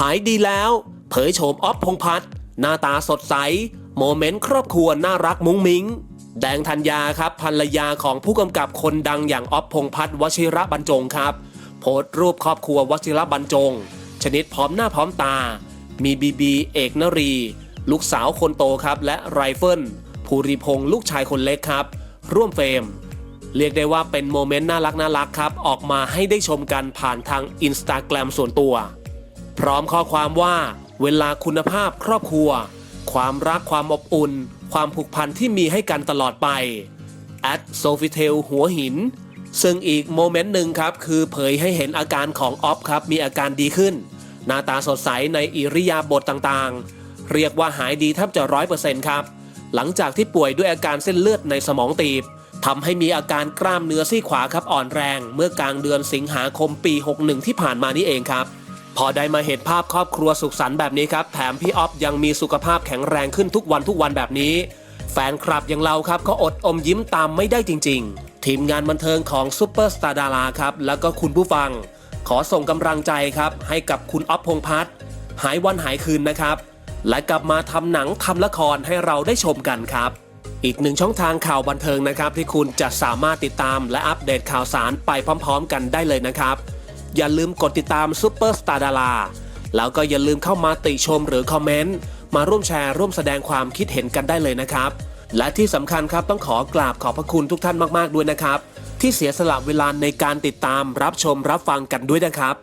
หายดีแล้ว เผยโฉมออฟพงพัฒน์หน้าตาสดใส โมเมนต์ครอบครัวน่ารักมุ้งมิ้ง แดงธัญญาครับภรรยาของผู้กำกับคนดังอย่างออฟพงพัฒน์วชิระบรรจงครับ โพสต์รูปครอบครัววชิระบรรจง ชนิดพร้อมหน้าพร้อมตา มีบีบีเอกนรี ลูกสาวคนโตครับ และไรเฟิลภูริพงษ์ลูกชายคนเล็กครับ ร่วมเฟรมเรียกได้ว่าเป็นโมเมนต์น่ารักน่ารักครับ ออกมาให้ได้ชมกันผ่านทางอินสตาแกรมส่วนตัว ร้อมข้อความว่าเวลาคุณภาพครอบครัว ความรักความอบอุ่น ความผูกพันที่มีให้กันตลอดไป at Sofitel หัวหิน ซึ่งอีกโมเมนต์หนึ่งครับ คือเผยให้เห็นอาการของออฟครับ มีอาการดีขึ้น หน้าตาสดใสในอิริยาบถต่างๆ เรียกว่าหายดีแทบจะร้อยเปอร์เซ็นต์ครับ หลังจากที่ป่วยด้วยอาการเส้นเลือดในสมองตีบทำให้มีอาการกล้ามเนื้อซี่ขวาครับอ่อนแรง เมื่อกลางเดือนสิงหาคมปี 61 ที่ผ่านมานี่เองครับ พอได้มาเห็นภาพครอบครัวสุขสันต์แบบนี้ครับ แถมพี่ออฟยังมีสุขภาพแข็งแรงขึ้นทุกวันทุกวันแบบนี้ แฟนคลับอย่างเราครับก็อดอมยิ้มตามไม่ได้จริง ๆ ทีมงานบันเทิงของซูเปอร์สตาร์ดาราครับ แล้วก็คุณผู้ฟัง ขอส่งกำลังใจครับ ให้กับคุณออฟพงพัฒน์หายวันหายคืนนะครับ และกลับมาทำหนังทำละครให้เราได้ชมกันครับ อีกหนึ่งช่องทางข่าวบันเทิงนะครับ ที่คุณจะสามารถติดตามและอัปเดตข่าวสารไปพร้อม ๆ กันได้เลยนะครับ อย่าลืมกดติดตามซ u เปอร์สตาร์ดาราแล้วก็อย่าลืมเข้ามาติชมหรือคอมเมนต์มาร่วมแชร์ร่วมแสดงความคิดเห็นกันได้เลยนะครับ และที่สำคัญครับต้องขอกราบขอบพระคุณทุกท่านมาก ๆ ด้วยนะครับ ที่เสียสละเวลาในการติดตามรับชมรับฟังกันด้วยนะครับ